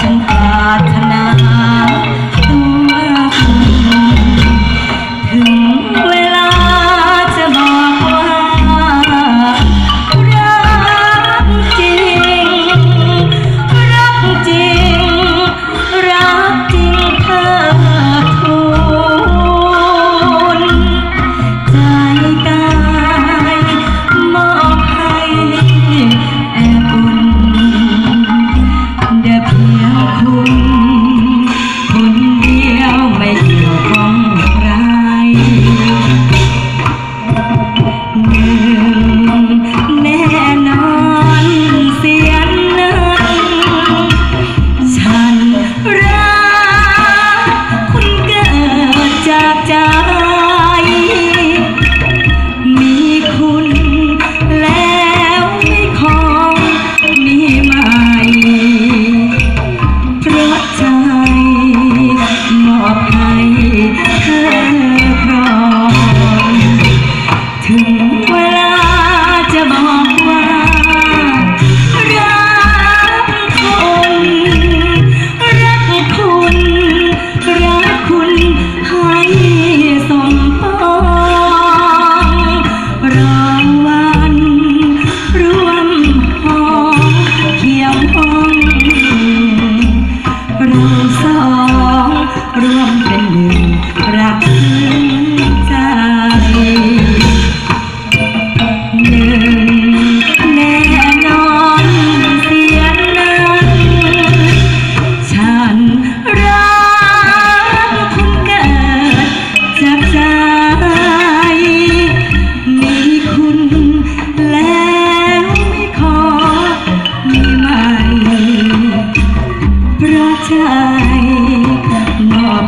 สุนปรารนา รักใจหนึ่งแน่นอนเสียนั้นฉันรักคุณเกิดจาใจ มีคุณแล้วไม่ขอมีใหม่ราะใจมอบ